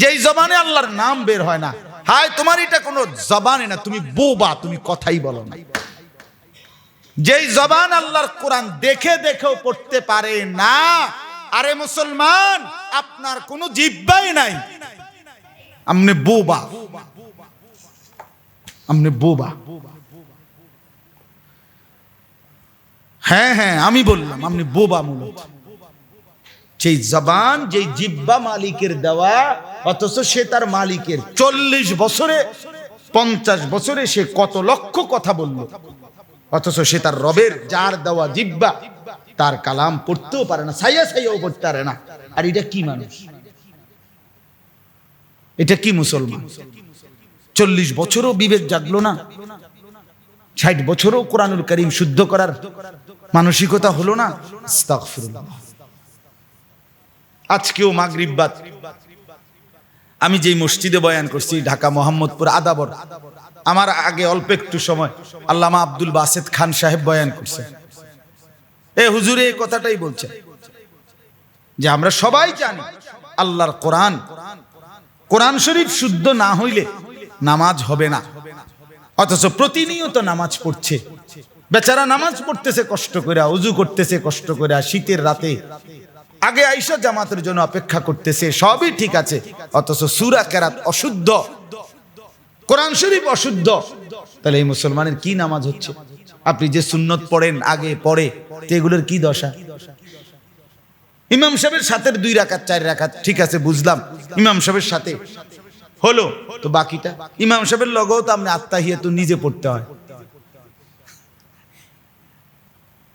যেই জবানে আল্লাহর নাম বের হয় না, হায়, তোমার এটা কোনো জবানে না, তুমি বোবা, তুমি কথাই বলো না। যেই জবান আল্লাহর কোরআন দেখে দেখেও পড়তে পারে না, আরে মুসলমান, আপনার কোনো জিব্বাই নাই। আমনে বোবা। আমনে বোবা। হ্যাঁ হ্যাঁ আমি বললাম, আপনি বোবা মূলত। সেই জবান, যেই জিব্বা মালিকের দেওয়া, অথচ সে তার মালিকের। চল্লিশ বছরে, পঞ্চাশ বছরে সে কত লক্ষ কথা বলল। অথচ সে তার রবের, যার দেওয়া জিব্বা, তার কালাম পড়তেও পারে না সাইয়া সাইয়াও পড়তে পারে না। আর এটা কি মানুষ? এটা কি মুসলমান? চল্লিশ বছরও বিবেক জাগলো না। ষাট বছরও কোরআনুল করিম শুদ্ধ করার মানসিকতা হলো না? আজকেও মাগরিবাদ আমি যেই মসজিদে বয়ান করছি, ঢাকা মোহাম্মদপুর আদাবর, আমার আগে অল্প একটু সময় আল্লামা আব্দুল বাসেদ খান সাহেব বয়ান করছে। এ হুজুরে, এই কথাটাই বলছে। যে আমরা সবাই জানি আল্লাহর কোরআন কোরআন শরীফ শুদ্ধ না হইলে নামাজ হবে না। অথচ প্রতিনিয়ত নামাজ পড়ছে। বেচারা নামাজ পড়তেছে কষ্ট করে উজু করতেছে কষ্ট করে শীতের রাতে আগে আইসা জামাতের জন্য অপেক্ষা করতেছে, সবই ঠিক আছে, অথচ সুরা কেরাত অশুদ্ধ। কোরআন শরীফ অশুদ্ধ। তাহলে এই মুসলমানের কি নামাজ হচ্ছে? আপনি যে সুন্নত পড়েন, আগে পড়ে এগুলোর কি দশা? ইমাম সাহেবের সাথে দুই রাকাত, চার রাকাত, ঠিক আছে, বুঝলাম। ইমাম সাহেবের সাথে হলো, তো বাকিটা? ইমাম সাহেবের লগেও তো আপনি আত্মাহিয়া তো নিজে পড়তে হয়।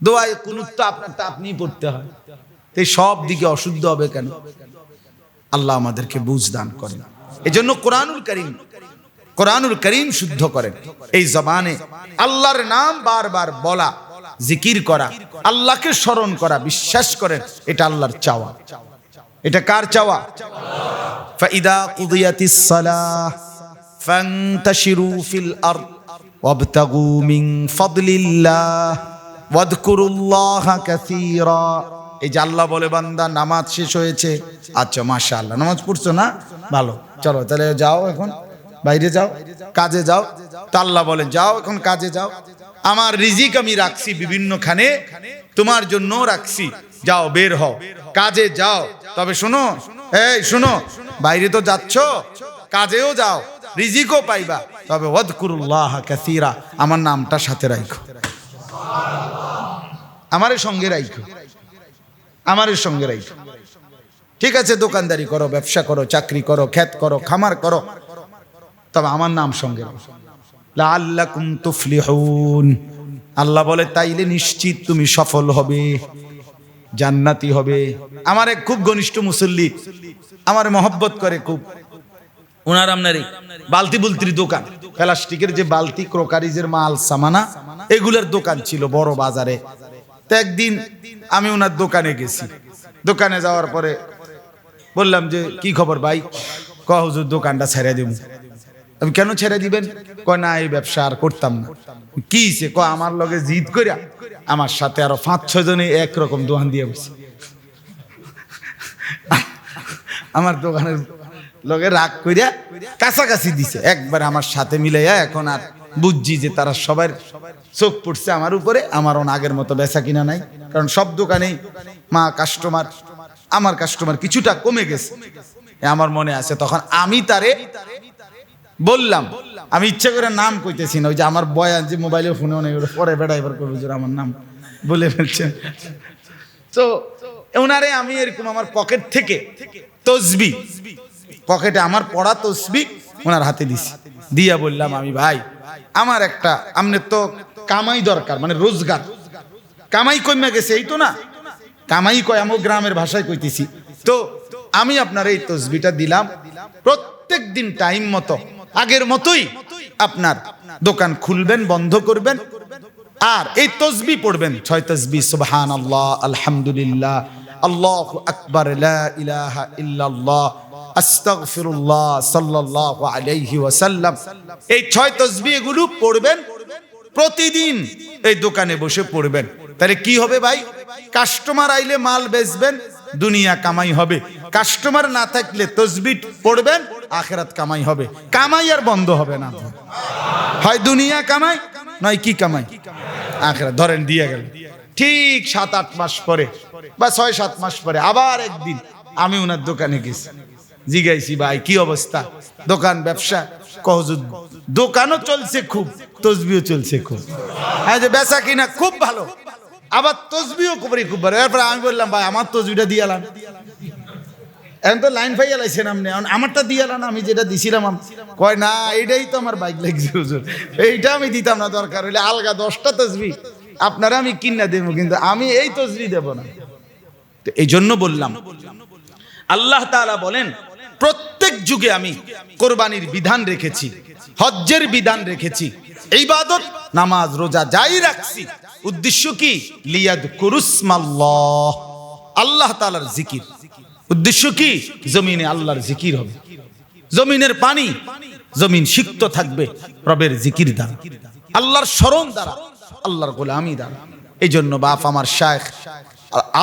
দোয়ায় তো আপনিই পড়তে হয়। তাই সব দিকে অশুদ্ধ হবে কেন? আল্লাহ আমাদেরকে বুঝ দান করেন। এই জন্য কোরআনুল করিম কোরআনুল করিম শুদ্ধ করেন। এই জবানে আল্লাহর নাম বারবার বলা, জিকির করা, আল্লাহকে স্মরণ করা, বিশ্বাস করেন, এটা আল্লাহর চাওয়া। এটা কার চাওয়া? ফাইদা কুদিয়াতিস সালাহ, ফান্তাশিরু ফিল আরদ, ওয়াবতাগু মিন ফাদলিল্লাহ, ওয়াদকুরুল্লাহ কাসীরা। এই আল্লাহ বলে, বান্দা, নামাজ শেষ হয়েছে। আচ্ছা মাশা আল্লাহ নামাজ পড়ছো না? ভালো। চলো, তাহলে যাও এখন। বাইরে যাও। কাজে যাও। তা আল্লাহ বলেন, যাও এখন কাজে যাও। আমার রিজিক আমি রাখছি বিভিন্নখানে। তোমার জন্য রাখছি। যাও, বের হও। কাজে যাও। তবে শোনো, এই শোনো, বাইরে তো যাচ্ছ? কাজেও যাও। রিজিকও পাইবা। তবে ওয়াদকুরুল্লাহ কাসীরা। আমার নামটা সাথে রাখো আমারে সঙ্গে রাখো আমারের সঙ্গে রাখো ঠিক আছে, দোকানদারি করো, ব্যবসা করো, চাকরি করো, খ্যাত করো, খামার করো। তবে আমার নাম সঙ্গে আল্লাহ বলে, তাইলে নিশ্চিত তুমি সফল হবে, জান্নাতি হবে। আমার এক খুব ঘনিষ্ঠ মুসল্লি, আমার মহব্বত করে খুব। ওনার আপনার বালতি বুলতির দোকান। প্লাস্টিকের যে বালতি, ক্রোকারিজের মাল, সামানা, এগুলোর দোকান ছিল বড় বাজারে। তো একদিন আমি ওনার দোকানে গেছি। দোকানে যাওয়ার পরে বললাম যে, কি খবর ভাই? ক হুজুর, দোকানটা ছেড়ে দিব আমি, কেন ছেড়ে দিবেন? ক না, এই ব্যবসা আর করতাম না। কি সে ক আমার লগে জিদ করিয়া আমার সাথে আরও পাঁচ ছয় জনে একরকম দোকান দিয়ে বসে। আমার দোকানের লগে রাগ করিয়া কাছাকাছি দিছে। একবার আমার সাথে মিলাইয়া এখন আর বুঝছি যে তারা সবার চোখ পড়ছে আমার উপরে, আমার অন আগের মতো বেচা কিনা নাই। কারণ সব দোকানেই মা কাস্টমার আমার কাস্টমার কিছুটা কমে গেছে। আমার মনে আছে, তখন আমি তারে বললাম। আমি ইচ্ছে করে নাম কইতেছি না, ওই যে আমার বয়ান যে মোবাইলে ফোনে অনেক পরে বেড়াইবার করব আমার নাম বলে ফেলছে তো ওনারে আমি এরকম আমার পকেট থেকে তসবি পকেটে আমার পড়া তসবি ওনার হাতে দিছি। দিয়া বললাম আমি, ভাই, আমার একটা, আমনের তো কামাই দরকার মানে রোজগার। কামাই কমে গেছে, এই তো না? কামাই কয় আমি গ্রামের ভাষায় কইতেছি। তো আমি আপনার এই তসবিটা দিলাম। প্রত্যেক দিন টাইম মতো, আগের মতোই আপনার দোকান খুলবেন, বন্ধ করবেন। আর এই তসবি পড়বেন, ছয় তসবি সুবহান আল্লাহ আলহামদুলিল্লাহ, আল্লাহ আকবার ইলাহা ইল্লাল্লাহ আস্তাগফিরুল্লাহ সাল্লাল্লাহু আলাইহি ওয়াসাল্লাম। এই ছয় পড়বেন, প্রতিদিন এই দোকানে বসে পড়বেন। তাহলে কি হবে ভাই? কাস্টমার আইলে মাল বেচবেন, দুনিয়া কামাই হবে। কাস্টমার না থাকলে তসবিট পড়বেন, আখেরাত কামাই হবে। কামাই আর বন্ধ হবে না। হয় দুনিয়া কামাই, নয় কি কামাই? আখেরাত। ধরেন দিয়ে গেল। ঠিক সাত আট মাস পরে বা ছয় সাত মাস পরে আবার একদিন আমি ওনার দোকানে গেছি। জিগাইছি ভাই, কি অবস্থা? দোকান, ব্যবসা? কহজুদ দোকানও চলছে খুব, তসবিও চলছে খুব। হ্যাঁ যে বেচা কিনা খুব ভালো, আবার তসবিও করি খুব ভালো। এরপরে আমি বললাম, ভাই, আমার তসবিটা দিয়ে এখন তো লাইন ফাইয়া লাইছেন আপনি আমারটা দিয়ে না আমি যেটা দিছিলাম কয়, না, এইটাই তো আমার বাইক লাগছে হুজুর, এইটা আমি দিতাম না, দরকার হইলে আলগা দশটা তসবি, আপনারা আমি কিনা দেবো, কিন্তু আমি এই তসবি দেব না। তো এই জন্য বললাম, আল্লাহ তাআলা বলেন প্রত্যেক যুগে আমি কোরবানির বিধান রেখেছি, হজ্জের বিধান রেখেছি, ইবাদত, নামাজ, রোজা যাই রাখছি। উদ্দেশ্য কি? লিয়াদ কুরুসমাল্লাহ, আল্লাহ তাআলার জিকির। উদ্দেশ্য কি? জমিনে আল্লাহর জিকির হবে। জমিনের পানি, জমিন সিক্ত থাকবে রবের জিকির দ্বারা। আল্লাহর স্মরণ দ্বারা, আল্লাহর গোলামি দ্বারা। এই জন্য বাপ আমার শায়েখ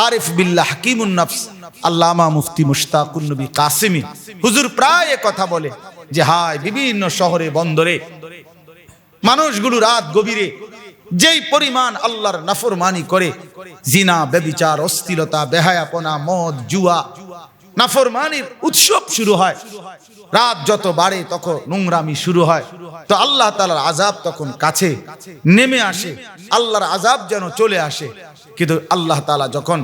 আরিফ বিল্লাহ হাকিমুন নফস আল্লামা মুফতি মুশতাকুন নবী কাসিমি। হুজুর প্রায় কথা বলে যে, হায়, বিভিন্ন শহরে, বন্দরে মানুষগুলো রাত গভীরে যেই পরিমাণ আল্লাহর নাফরমানি করে, জিনা বেবিচার অস্থিরতা, বেহায়াপনা, মদ, জুয়া, নাফরমানির উৎসব শুরু হয়। রাত যত বাড়ে তখন নোংরামি শুরু হয়। তো আল্লাহ তালার আজাব তখন কাছে নেমে আসে। আল্লাহর আজাব যেন চলে আসে। কিন্তু আল্লাহ তালা যখন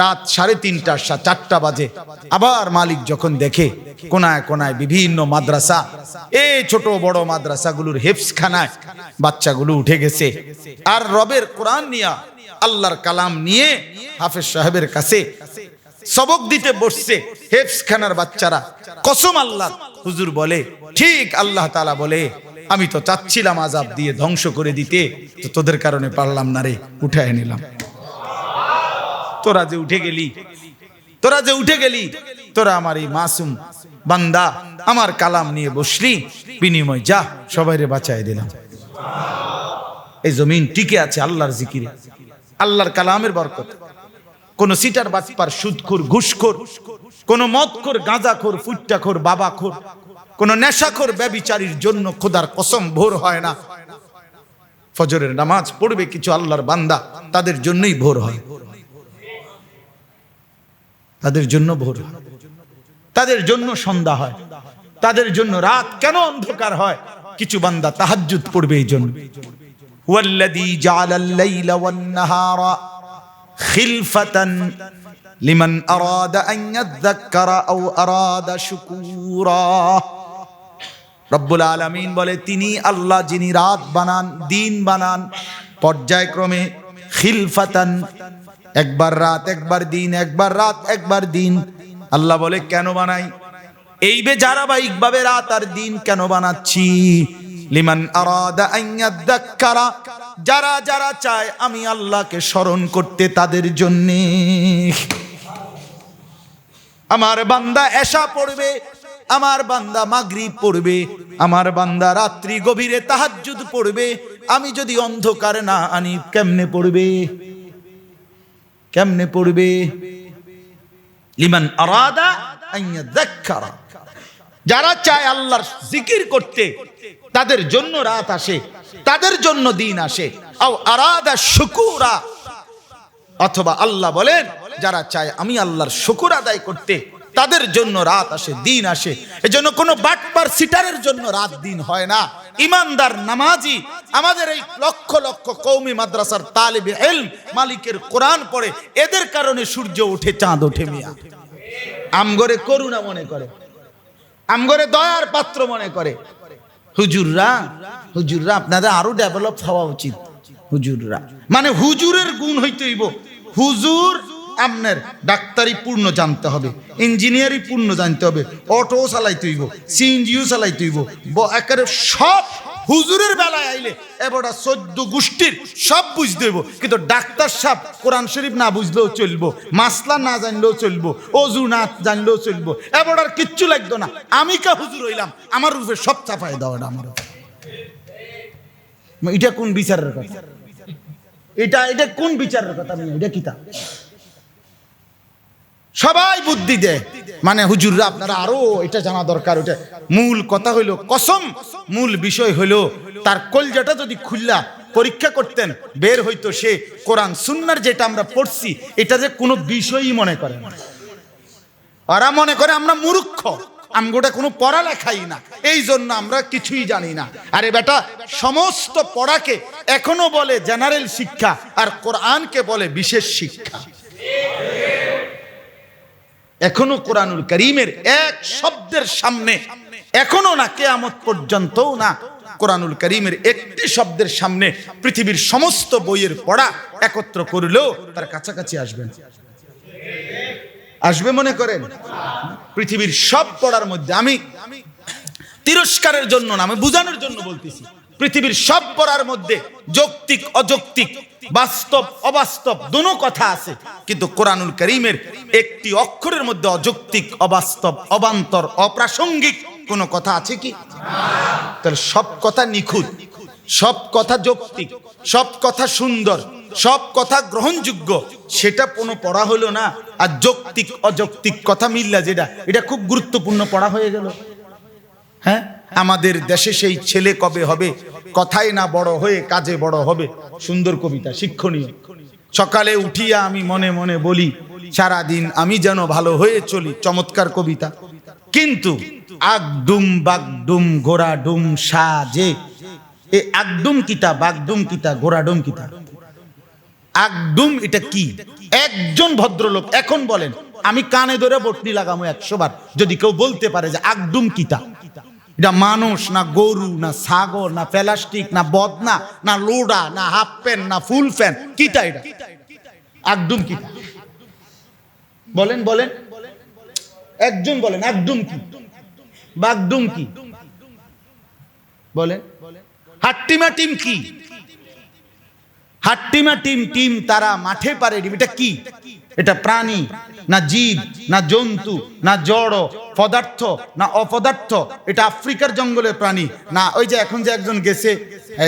রাত সাড়ে তিনটা, চারটা বাজে, আবার মালিক যখন দেখে কোনায় কোনায় বিভিন্ন মাদ্রাসা, এই ছোট বড় মাদ্রাসাগুলোর হেফসখানায় বাচ্চাগুলো উঠে গেছে। আর রবের কোরআন নিয়া আল্লাহর কালাম নিয়ে হাফেজ সাহেবের কাছে সবক দিতে বসছে হেফসখানার বাচ্চারা। কসম আল্লাহ, হুজুর বলে, ঠিক আল্লাহ তালা বলে, আমি তো চাচ্ছিলাম আজাব দিয়ে ধ্বংস করে দিতে, তো তোদের কারণে পারলাম না রে, উঠায় নিলাম। তোরা যে উঠে গেলি, তোরা যে উঠে গেলি, তোরা আমার এই মাসুম বান্দা, আমার কালাম নিয়ে বসলি, বিনিময় যা, সবাই রে বাঁচাই দিলাম। এই জমিন টিকে আছে আল্লাহর জিকিরে, আল্লাহর কালামের বরকত। কোন সিটার বাটপার সুদখোর, ঘুষখোর, কোন মদখোর, গাঁজাখোর, ফুট্টাখোর, বাবাখোর, কোন নেশাখোর, ব্যবিচারীর জন্য খোদার কসম ভোর হয় না। ফজরের নামাজ পড়বে কিছু আল্লাহর বান্দা, তাদের জন্যই ভোর হয়। তাদের জন্য ভোর তাদের জন্য সন্ধ্যা হয়। তাদের জন্য রাত কেন অন্ধকার হয়? কিছু বান্দা তাহাজ্জুদ পড়বে এই জন্য। বলে, তিনি আল্লাহ যিনি রাত বানান, দিন বানান, পর্যায়ক্রমে খিলফাতান একবার রাত, একবার দিন, একবার রাত, একবার দিন। আল্লাহ বলে, কেন বানাই? এই বে ধারাবাহিক ভাবে রাত আর দিন কেন বানাচ্ছি? লিমান আরাদা যারা যারা চায় আমি আল্লাহকে স্মরণ করতে তাদের জন্যে। আমার বান্দা এশা পড়বে, আমার বান্দা মাগরিব পড়বে, আমার বান্দা রাত্রি গভীরে তাহাজ্জুদ পড়বে, আমি যদি অন্ধকার না আনি, কেমনে পড়বে? কেমনে পড়বে? লিমান আরাদা যারা চায় আল্লাহর জিকির করতে, তাদের জন্য রাত আসে, তাদের জন্য দিন আসে। আরাদা শুকুরা। অথবা আল্লাহ বলেন, যারা চায় আমি আল্লাহর শুকুর আদায় করতে তাদের জন্য রাত আসে, দিন আসে। এজন্য কোনো বাটপার সিটারের জন্য রাত দিন হয় না। ইমানদার নামাজি, আমাদের এই লক্ষ লক্ষ কৌমি মাদ্রাসার তালিবে এলম, মালিকের কোরআন পড়ে, এদের কারণে সূর্য ওঠে চাঁদ ওঠে মিয়া। আমগরে করুণা মনে করে, আমগরে দয়ার পাত্র মনে করে। হুজুররা হুজুররা, আপনাদের আরও ডেভেলপ হওয়া উচিত, হুজুররা। মানে হুজুরের গুণ হইতে হইব হুজুর আপনার ডাক্তারি পূর্ণ জানতে হবে ইঞ্জিনিয়ারিং পূর্ণ জানতে হবে অটো চালাইতে হইব সিএনজিও চালাইতে হইব, ব- একেবারে সব হুজুরের বেলায় আইলে এবারটা চোদ্দ গোষ্ঠীর সব বুঝতে হইব, কিন্তু ডাক্তার সাহেব কোরআন শরীফ না বুঝলেও চলবো, মাসলা না জানলেও চলবো, অজু না জানলেও চলবো এবার আর কিচ্ছু লাগতো না। আমি কা হুজুর হইলাম, আমার রূপে সব চাপাই দেওয়াটা আমার এটা কোন বিচারের কথা? এটা এটা কোন বিচারের কথা এটা কিতা? সবাই বুদ্ধি দেয় মানে হুজুররা আপনারা আরও এটা জানা দরকার, ওটা মূল কথা হইল কসম, মূল বিষয় হইল তার কলজাটা যদি খুললা, পরীক্ষা করতেন, বের হইতো সে কোরআন সুন্নার যেটা আমরা পড়ছি, এটা যে কোনো বিষয়ই মনে করে ওরা মনে করে আমরা মূর্খ, আমগোটা কোনো পড়ালেখাই না, এই জন্য আমরা কিছুই জানি না। আরে বেটা, সমস্ত পড়াকে এখনও বলে জেনারেল শিক্ষা, আর কোরআনকে বলে বিশেষ শিক্ষা। এখনও কোরআনুল করিমের এক শব্দের সামনে, এখনও না কেয়ামত পর্যন্তও না কোরআনুল করিমের একটি শব্দের সামনে পৃথিবীর সমস্ত বইয়ের পড়া একত্র করলেও তার কাছাকাছি আসবেন আসবে মনে করেন? পৃথিবীর সব পড়ার মধ্যে আমি তিরস্কারের জন্য না, আমি বুঝানোর জন্য বলতেছি, পৃথিবীর সব পড়ার মধ্যে যৌক্তিক, অযৌক্তিক বাস্তব অবাস্তব, দুনো কথা আছে। কিন্তু কোরআনুল করিমের একটি অক্ষরের মধ্যে অযৌক্তিক, অবাস্তব, অবান্তর, অপ্রাসঙ্গিক কোনো কথা আছে কি? তাহলে সব কথা নিখুঁত, সব কথা যৌক্তিক, সব কথা সুন্দর, সব কথা গ্রহণযোগ্য, সেটা কোনো পড়া হলো না। আর যৌক্তিক, অযৌক্তিক কথা মিললা যেটা, এটা খুব গুরুত্বপূর্ণ পড়া হয়ে গেল। হ্যাঁ? আমাদের দেশে সেই ছেলে কবে হবে? কথাই না বড় হয়ে কাজে বড় হবে। সুন্দর কবিতা, শিক্ষণীয়। সকালে উঠিয়া আমি মনে মনে বলি, সারাদিন আমি যেন ভালো হয়ে চলি। চমৎকার কবিতা। কিন্তু আগডুম বাগডুম গোড়া ডুম সাজে। এ আগডুম কিতা, বাগডুম কিতা গোড়া ডুম কিতা? আগডুম এটা কি? একজন ভদ্রলোক এখন বলেন, আমি কানে ধরে বটনি লাগামো একশো বার। যদি কেউ বলতে পারে যে আগডুম কিতা। এটা মানুষ না গরু, না সাগর না প্লাস্টিক, না বদনা, না লোডা, না হাফ প্যান্ট, না ফুল ফ্যান কিটা এটা? আগডুম কিতা বলেন বলেন। একজন বলেন আগডুম কি? বাগডুম কি? বলেন। হাট্টিমা টিম কি? হাট্টিমা টিম টিম তারা মাঠে পারে, এটা কি? এটা প্রাণী। না জীব, না জন্তু, না জড়, পদার্থ, না অপদার্থ, এটা আফ্রিকার জঙ্গলের প্রাণী। না, ওই যে এখন যে একজন গেছে,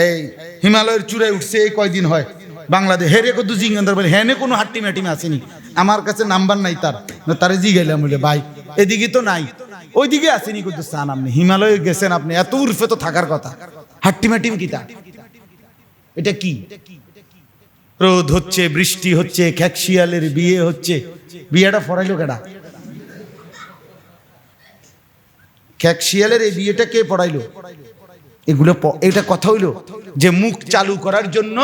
এই হিমালয়ের চূড়ায় উঠছে, এই কয়দিন হয়, বাংলাদেশ হেরে কত জিঙ্গান্দার বলে, হেনে কোনো হাট্টিম হাটিম আসেনি। আমার কাছে নাম্বার নাই তার। তারে জিগাইলাম বলে, ভাই, এদিকে তো নাই। ওইদিকে আসেনি কিন্তু চান আপনি। হিমালয়ে গেছেন আপনি, এত উর্ফে তো থাকার কথা। হাট্টিমাটিম কি তা এটা কি? রোদ হচ্ছে, বৃষ্টি হচ্ছে, খ্যাকশিয়ালের বিয়ে হচ্ছে। বিয়েটা ফরাইলো কেডা? খ্যাকশিয়ালের এই বিয়েটা কে পড়াইলো? এগুলো এটা কথা হইল যে মুখ চালু করার জন্য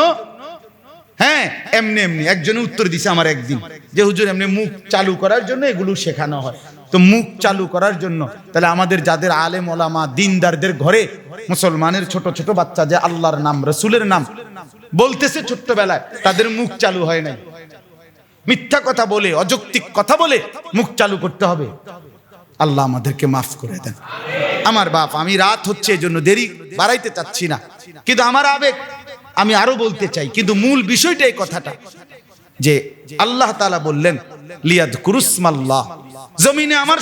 হ্যাঁ এমনি এমনি, একজনে উত্তর দিছে আমার একদিন, যে হুজুর এমনি মুখ চালু করার জন্য এগুলো শেখানো হয়। তো মুখ চালু করার জন্য, তাহলে আমাদের যাদের আলেম ওলামা, দিনদারদের ঘরে, মুসলমানের ছোট ছোট বাচ্চা যে আল্লাহর নাম, রসুলের নাম, বলতেছে ছোট্টবেলায়, তাদের মুখ চালু হয় নাই। মিথ্যা কথা বলে, অযৌক্তিক কথা বলে মুখ চালু করতে হবে। আল্লাহ আমাদেরকে মাফ করে দেন। আমার বাপ, আমি রাত হচ্ছে এই জন্য দেরি, বাড়াইতে চাচ্ছি না। কিন্তু আমার আবেগ, আমি আরও বলতে চাই, কিন্তু মূল বিষয়টা এই কথাটা, যে আল্লাহ তালা বললেন, লিয়াদ কুরুসমাল্লাহ, জমিনে আমার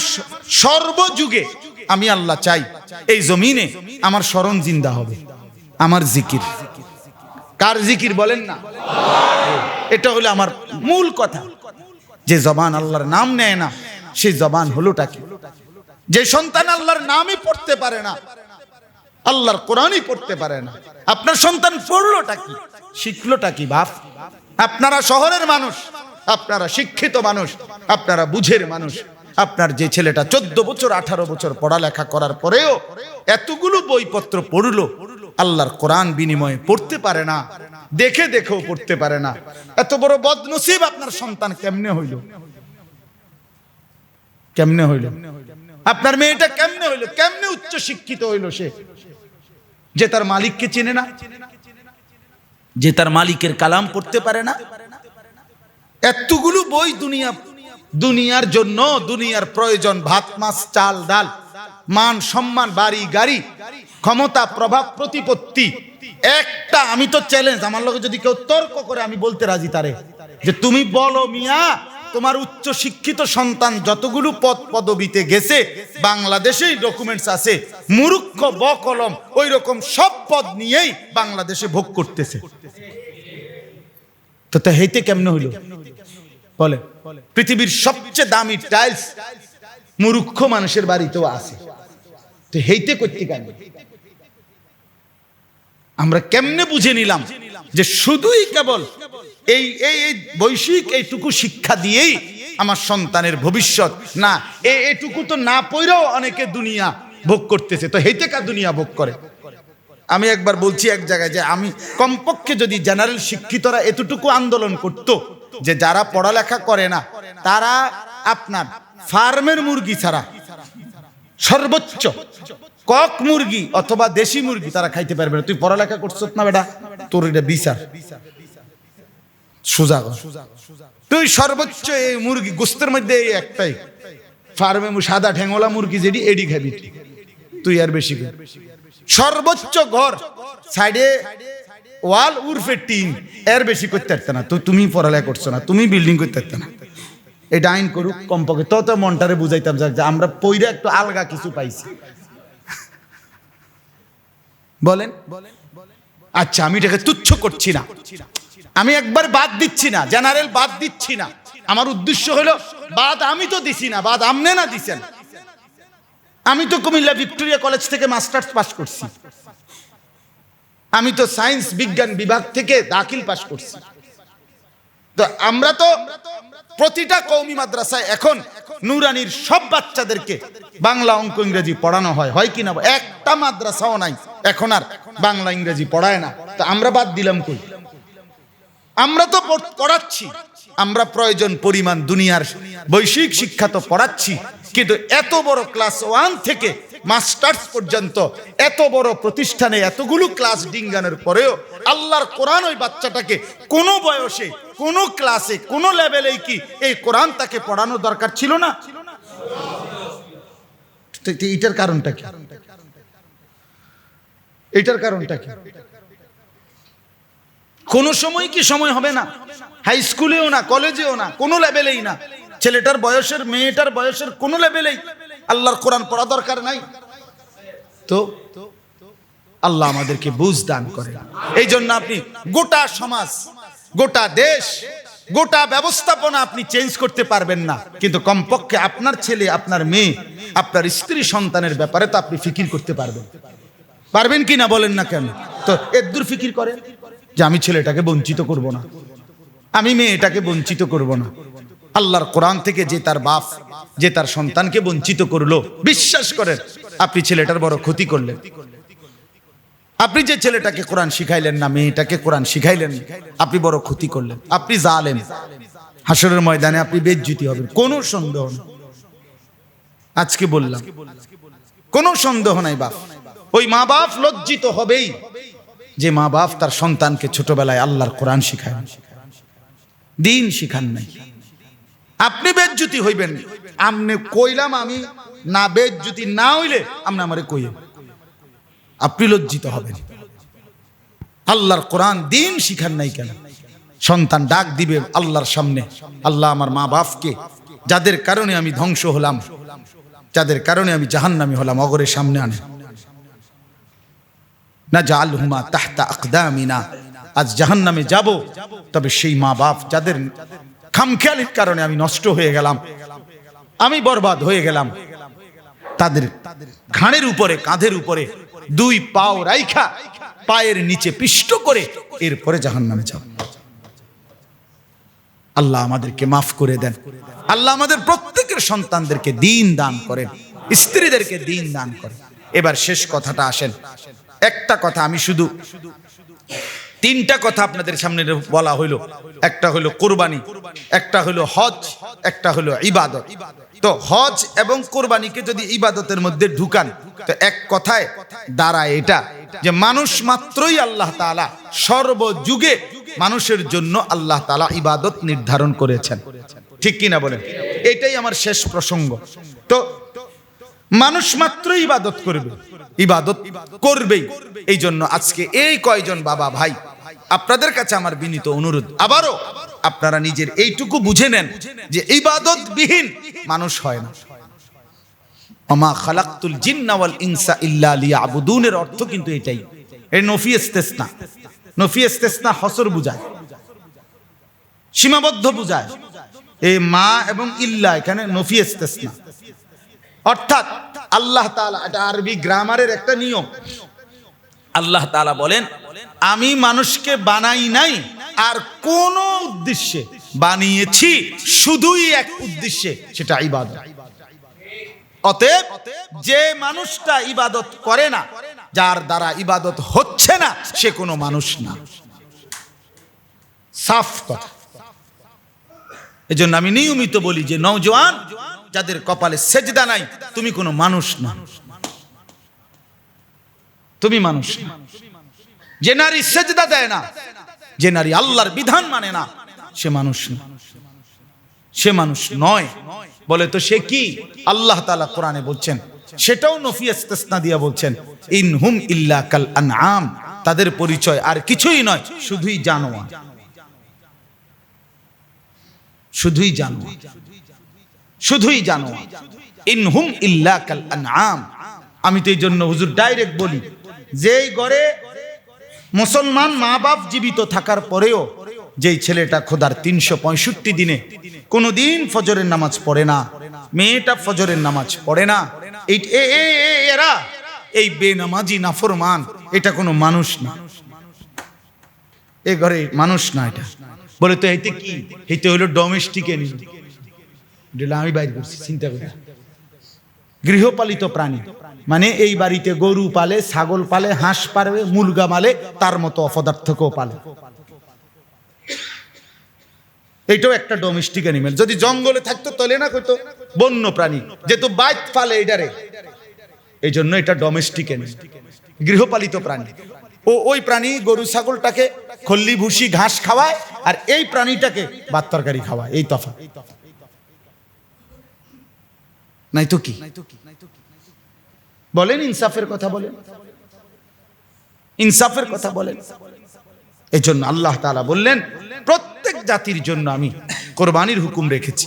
সর্বযুগে আমি আল্লাহ চাই, এই জমিনে আমার স্মরণ জিন্দা হবে, আমার জিকির। কার জিকির বলেন না? এটা হলো আমার মূল কথা। যে জবান আল্লাহর নাম নেয় না, সেই জবান হলোটা কি? যে সন্তান আল্লাহর নামই পড়তে পারে না, আল্লাহর কোরআনই পড়তে পারে না, আপনার সন্তান পড়লোটা কি? শিখলোটা কি বাপ? আপনারা শহরের মানুষ, আপনারা শিক্ষিত মানুষ, আপনারা বুঝের মানুষ, আপনার যে ছেলেটা চোদ্দ বছর, আঠারো বছর পড়ালেখা করার পরেও এতগুলো বইপত্র পড়ল আল্লাহর কোরআন বিনিময়ে পড়তে পারে না, দেখে দেখেও পড়তে পারে না। এত বড় বদনসিব আপনার সন্তান কেমনে হইল? কেমনে হইল? আপনার মেয়েটা কেমনে হইল? কেমনে উচ্চ শিক্ষিত হইল সে? যে তার মালিককে চেনে না? যে তার মালিকের কালাম পড়তে পারে না? এতগুলো বই দুনিয়া দুনিয়ার জন্য দুনিয়ার প্রয়োজন, ভাত, মাছ, চাল, ডাল। মান, সম্মান, বাড়ি, গাড়ি, ক্ষমতা, প্রভাব, প্রতিপত্তি। একটা আমি তো চ্যালেঞ্জ আমার লোকে যদি কেউ তর্ক করে, আমি বলতে রাজি তারে। যে তুমি বলো মিয়া, তোমার উচ্চ শিক্ষিত সন্তান যতগুলো পদ পদবিতে গেছে, বাংলাদেশেই ডকুমেন্টস আছে, মুরুক্ষ ব কলম ওই রকম সব পদ নিয়েই বাংলাদেশে ভোগ করতেছে। তো তা হেইতে কেমন হইল? বলে, পৃথিবীর সবচেয়ে দামি টাইলস মুরুক্ষ মানুষের বাড়িতেও আছে। তো হেইতে করতে কেন আমরা কেমনে বুঝে নিলাম যে শুধুই কেবল এই এই বৈশ্বিক এইটুকু শিক্ষা দিয়েই আমার সন্তানের ভবিষ্যৎ। না এই এইটুকু তো না পইরাও অনেকে দুনিয়া ভোগ করতেছে। তো হেইতে কা দুনিয়া ভোগ করে? আমি একবার বলছি এক জায়গায় যে আমি কমপক্ষে যদি জেনারেল শিক্ষিতরা এতটুকু আন্দোলন করত যে যারা পড়ালেখা করে না, তারা আপনার ফার্মের মুরগি ছাড়া সর্বোচ্চ কক মুরগি অথবা দেশি মুরগি তারা খাইতে পারবে না। তুই পড়ালেখা করছত না বেটা? তোর এটা বিচার। সোজা কর। তুই সর্বোচ্চ এই মুরগি, গোস্তের মধ্যে এই একটাই। ফার্মে সাদা ঠেঙ্গলা মুরগি যেটি এডি খাবি তুই। আর বেশি। সর্বোচ্চ ঘর, সাইডে ওয়াল, উর্ফে টিন। এর বেশি করতে পারত না। তো তুমি পড়ালেখা করছ না, তুমি বিল্ডিং করতে পারত না। এটা আইন করুক, কমপক্ষে। তত মনটারে বুঝাইতাম যে আমরা পইরা একটু আলগা কিছু পাইছি। বলেন? আচ্ছা আমি এটাকে তুচ্ছ করছি না। আমি একবার বাদ দিচ্ছি না, জেনারেল বাদ দিচ্ছি না। আমার উদ্দেশ্য হলো, বাদ আমি তো দিছি না, বাদ আমনে না দিছেন। আমি তো কুমিল্লা ভিক্টোরিয়া কলেজ থেকে মাস্টার্স পাস করছি। আমি তো সায়েন্স বিজ্ঞান বিভাগ থেকে দাখিল পাস করছি। তো আমরা তো প্রতিটা কৌমি মাদ্রাসায় এখন নুরানির সব বাচ্চাদেরকে বাংলা অঙ্ক ইংরেজি পড়ানো হয়। হয় কি না? একটা মাদ্রাসাও নাই। এখন আর বাংলা ইংরেজি পড়ায় না। তো আমরা বাদ দিলাম কই? আমরা তো পড়াচ্ছি। আমরা প্রয়োজন, পরিমাণ, দুনিয়ার বৈশ্বিক শিক্ষা তো পড়াচ্ছি। কিন্তু এত বড় ক্লাস ওয়ান থেকে মাস্টার্স পর্যন্ত, এত বড় প্রতিষ্ঠানে এতগুলো ক্লাস ডিঙ্গানোর পরেও আল্লাহর কোরআন ওই বাচ্চাটাকে কোনো বয়সে কোনো ক্লাসে, কোনো লেভেলেই কি এই কোরআন তাকে পড়ানোর দরকার ছিল না? এটার কারণটা কি? এটার কারণটা কি? কোনো সময় কি সময় হবে না? হাই স্কুলেও না, কলেজেও না, কোনো লেভেলেই না। ছেলেটার বয়সের, মেয়েটার বয়সের কোনো লেভেলেই আল্লাহর কোরআন পড়া দরকার নাই। তো আল্লাহ আমাদেরকে বুঝ দান করে এই জন্য আপনি গোটা সমাজ গোটা দেশ, গোটা ব্যবস্থাপনা আপনি চেঞ্জ করতে পারবেন না। কিন্তু কমপক্ষে আপনার ছেলে, আপনার মেয়ে, আপনার স্ত্রী সন্তানের ব্যাপারে তো আপনি ফিকির করতে পারবেন। পারবেন কি না বলেন না কেন? তো এদ্দুর ফিকির করে যে আমি ছেলেটাকে বঞ্চিত করব না। আমি মেয়েটাকে বঞ্চিত করব না। আল্লাহর কোরআন থেকে যে তার বাপ, যে তার সন্তানকে বঞ্চিত করল, বিশ্বাস করেন, আপনি ছেলেটার বড় ক্ষতি করলেন। আপনি যে ছেলেটাকে কোরআন শিখাইলেন না, মেয়েটাকে কোরআন শিখাইলেন, আপনি বড় ক্ষতি করলেন। আপনি জালেন হাসরের ময়দানে আপনি বেজ্জিতি হবেন। কোনো সন্দেহ নেই। আজকে বললাম, কোনো সন্দেহ নাই বাপ। ওই মা বাপ লজ্জিত হবেই যে মা বাপ তার সন্তানকে ছোটবেলায় আল্লাহর কোরআন শিখায়। দিন শিখান নাই। আপনি বেজ্জুতি হইবেন। আমনে কইলাম আমি, না বেজ্জুতি না হইলে আপনি আমারে কইয়ে আপনি লজ্জিত হবেন। আল্লাহর কোরআন দিন শিখান নাই কেন? সন্তান ডাক দিবে আল্লাহর সামনে। আল্লাহ আমার মা বাপকে, যাদের কারণে আমি ধ্বংস হলাম, যাদের কারণে আমি জাহান্নামি হলাম, অগরের সামনে আনে না জাল হুমা তাহতা আকদামিনা। আজ জাহান্নামে যাব, তবে সেই মা বাপ যাদের খামখেয়ালির কারণে আমি নষ্ট হয়ে গেলাম, আমি বরবাদ হয়ে গেলাম, তাদের ঘাড়ের উপরে, কাঁধের উপরে দুই পাও রাইখা, পায়ের নিচে পিষ্ট করে এরপরে জাহান্নামে যাব আল্লাহ আমাদেরকে মাফ করে দেন। আল্লাহ আমাদের প্রত্যেকের সন্তানদেরকে দিন দান করেন, স্ত্রীদেরকে দিন দান করেন। এবার শেষ কথাটা আসেন। একটা কথা আমি শুধু, তিনটা কথা আপনাদের সামনে বলা হইল। একটা হলো কোরবানি, একটা হলো হজ, একটা হলো ইবাদত। তো হজ এবং কোরবানিকে যদি ইবাদতের মধ্যে ঢুকান, তো এক কথায় দাঁড়ায় এটা, যে মানুষ মাত্রই আল্লাহ তাআলা সর্বযুগে মানুষের জন্য আল্লাহ তালা ইবাদত নির্ধারণ করেছেন। ঠিক কিনা বলেন? এটাই আমার শেষ প্রসঙ্গ। তো মানুষ মাত্রই ইবাদত করবে, ইবাদত করবেই। এই জন্য আজকে এই কয়জন বাবা ভাই, আপনাদের কাছে আমার বিনীত অনুরোধ। আবারও আপনারা নিজের এইটুকু বুঝে নেন যে ইবাদত বিহীন মানুষ হয় না। অমা খালাক্তুল জিন্না ওয়াল ইনসা ইল্লা লিয়াবুদুনের অর্থ কিন্তু এটাই। এই নফি ইস্তেসনা। নফি ইস্তেসনা হসর বুঝায়। সীমাবদ্ধ বুঝায়। এই মা এবং ইল্লা এখানে নফি ইস্তেসনা। অর্থাৎ আল্লাহ তাআলা, এটা আরবি গ্রামারের একটা নিয়ম। আল্লাহ তাআলা বলেন, আমি মানুষকে বানাই নাই আর কোন উদ্দেশ্যে বানিয়েছি শুধুই এক উদ্দেশ্যে, সেটা ইবাদত। অতএব যে মানুষটা ইবাদত করে না, যার দ্বারা ইবাদত হচ্ছে না, সে কোনো মানুষ না। সাফ কথা। এজন্য আমি নিয়মিত বলি যে, নওজোয়ান, যাদের কপালে সেজদা নাই, তুমি কোনো মানুষ না। তুমি মানুষ। যে নারী সেজদা দেয় না যে নারী আল্লাহর বিধান মানে না, সে মানুষ সে মানুষ নয়। বলে তো সে কি? আল্লাহ তাআলা কোরআনে বলছেন, সেটাও নফি ইস্তেসনা দিয়া বলছেন, ইন হুম ইল্লা কাল আনআম তাদের পরিচয় আর কিছুই নয়, শুধুই জানোয়ার। শুধুই জানোয়ার। শুধুই জানোয়ার। ইন হুম ইল্লা কাল আনআম আমি তো এই জন্য হুজুর ডাইরেক্ট বলি, যেই ঘরে মুসলমান মা বাপ জীবিত থাকার পরেও যেই ছেলেটা খোদার তিনশো পঁয়ষট্টি দিনে কোনো দিন ফজরের নামাজ পড়ে না, মেয়েটা ফজরের নামাজ পড়ে না, এই এরা এই বেনামাজি নাফরমান, এটা কোনো মানুষ না। এ ঘরে মানুষ না এটা। বলে তো এতে কি? এতে হলো ডোমেস্টিক আমি বাইর করছি, চিন্তা করে গৃহপালিত প্রাণী। মানে এই বাড়িতে গরু পালে, ছাগল পালে, হাঁস পারবে মুরগা মালে, তার মতো অপদার্থকেও পালে। এইটাও একটা ডোমেস্টিক অ্যানিমেল যদি জঙ্গলে থাকতো তলে না কইতো, বন্য প্রাণী। যেহেতু বাইক পালে এটারে এই জন্য এটা ডোমেস্টিক অ্যানিমেল গৃহপালিত প্রাণী। ও ওই প্রাণী গরু, ছাগলটাকে খল্লি ভুসি ঘাস খাওয়ায়, আর এই প্রাণীটাকে ভাত তরকারি খাওয়ায়। এই তফা নাই তো কি বলেন ইনসাফের কথা বলেন। ইনসাফের কথা বলেন। এই জন্য আল্লাহ তাআলা বললেন, প্রত্যেক জাতির জন্য আমি কোরবানির হুকুম রেখেছি,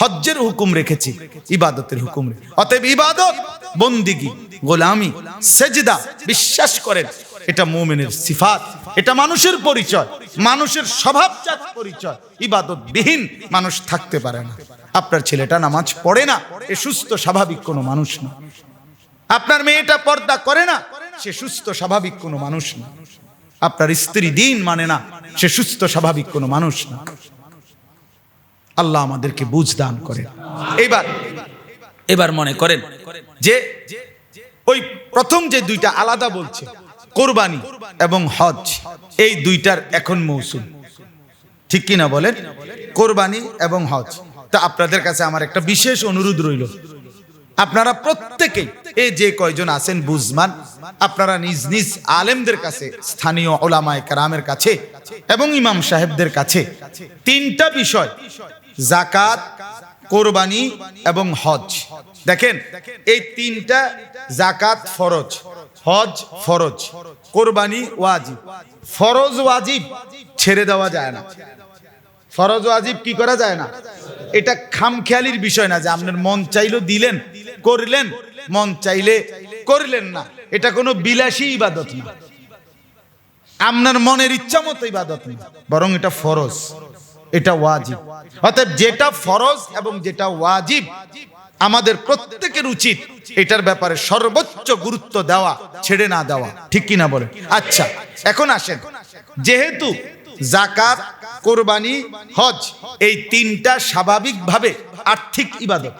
হজ্জের হুকুম রেখেছি, ইবাদতের হুকুম অতএব ইবাদত, বন্দিগি, গোলামি, সেজদা, বিশ্বাস করেন, এটা মোমেনের সিফাত, এটা মানুষের পরিচয়, মানুষের স্বভাবজাত পরিচয় ইবাদত বিহীন মানুষ থাকতে পারে না। আপনার ছেলেটা নামাজ পড়ে না, এ সুস্থ, স্বাভাবিক কোনো মানুষ না। আপনার মেয়েটা পর্দা করে না, সে সুস্থ, স্বাভাবিক কোনো মানুষ না। আপনার স্ত্রী দিন মানে না, সে সুস্থ, স্বাভাবিক কোনো মানুষ না। আল্লাহ আমাদেরকে বুঝ দান করেন। এবার এবার মনে করেন যে ওই প্রথম যে দুইটা আলাদা বলছে, কোরবানি এবং হজ, এই দুইটার এখন মৌসুম। ঠিক কিনা বলেন? কোরবানি এবং হজ। তা আপনাদের কাছে আমার একটা বিশেষ অনুরোধ রইল। আপনারা প্রত্যেকেই এই যে কয়জন আছেন বুজমান আপনারা নিজ নিজ আলেমদের কাছে, স্থানীয় ওলামায় কারামের কাছে এবং ইমাম সাহেবদের কাছে তিনটা বিষয় জাকাত কোরবানি এবং হজ। দেখেন, এই তিনটা জাকাত ফরজ, হজ ফরজ, কোরবানি ওয়াজিব। ফরজ ওয়াজিব ছেড়ে দেওয়া যায় না। ফরজ ওয়াজিব কি করা যায় না? এটা খামখেয়ালির বিষয় না যে আপনার মন চাইলো দিলেন, করলেন, মন চাইলে করলেন না। এটা কোনো বিলাসী ইবাদত না। আপনার মনের ইচ্ছা মতো ইবাদত না, বরং এটা ফরজ, এটা ওয়াজিব। অতএব যেটা ফরজ এবং যেটা ওয়াজিব, আমাদের প্রত্যেকের উচিত এটার ব্যাপারে সর্বোচ্চ গুরুত্ব দেওয়া, ছেড়ে না দেওয়া। ঠিক কিনা বলেন? আচ্ছা এখন আসেন। যেহেতু জাকাত কোরবানি, হজ, এই তিনটা স্বাভাবিকভাবে আর্থিক ইবাদত।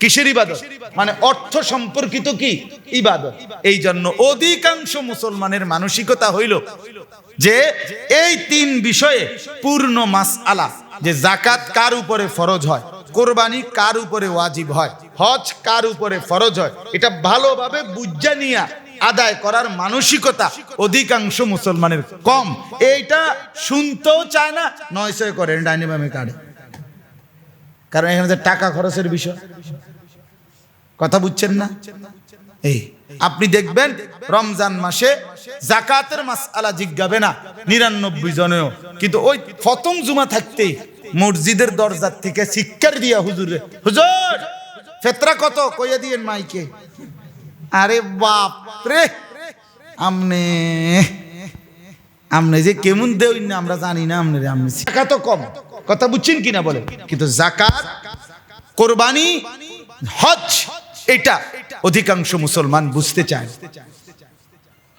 কিসের ইবাদত? মানে অর্থ সম্পর্কিত কি? ইবাদত। এই জন্য অধিকাংশ মুসলমানের মানসিকতা হইল যে এই তিন বিষয়ে পূর্ণ মাস আলা যে জাকাত কার উপরে ফরজ হয়, কোরবানি কার উপরে ওয়াজিব হয়, হজ কার উপরে ফরজ হয়। এটা ভালোভাবে বুঝা নিয়া আদায় করার মানসিকতা অধিকাংশ মুসলমানের কম। এইটা শুনতেও চায় না নয়শয় করে ডাইনি বামে কাড়ে কারণ এখানে টাকা খরচের বিষয়, কথা বুঝছেন না? এই, আপনি দেখবেন রমজান মাসে জাকাতের মাস আলা জিজ্ঞাবে না, নিরানব্বই জনেও। কিন্তু ওই প্রথম জুমা থাকতেই মসজিদের দরজার থেকে শিক্ষার দিয়া হুজুরে, হুজুর, ফেতরা কত? কইয়া দিয়েন মাইকে। আরে বাপ রে। আমনে। আমনে যে কেমন দেই না, আমরা জানি না আমনে রে আমনে। টাকা তো কম। কথা বুঝছেন কিনা বলে কিন্তু জাকাত, কোরবানি, হজ, এটা অধিকাংশ মুসলমান বুঝতে চায়।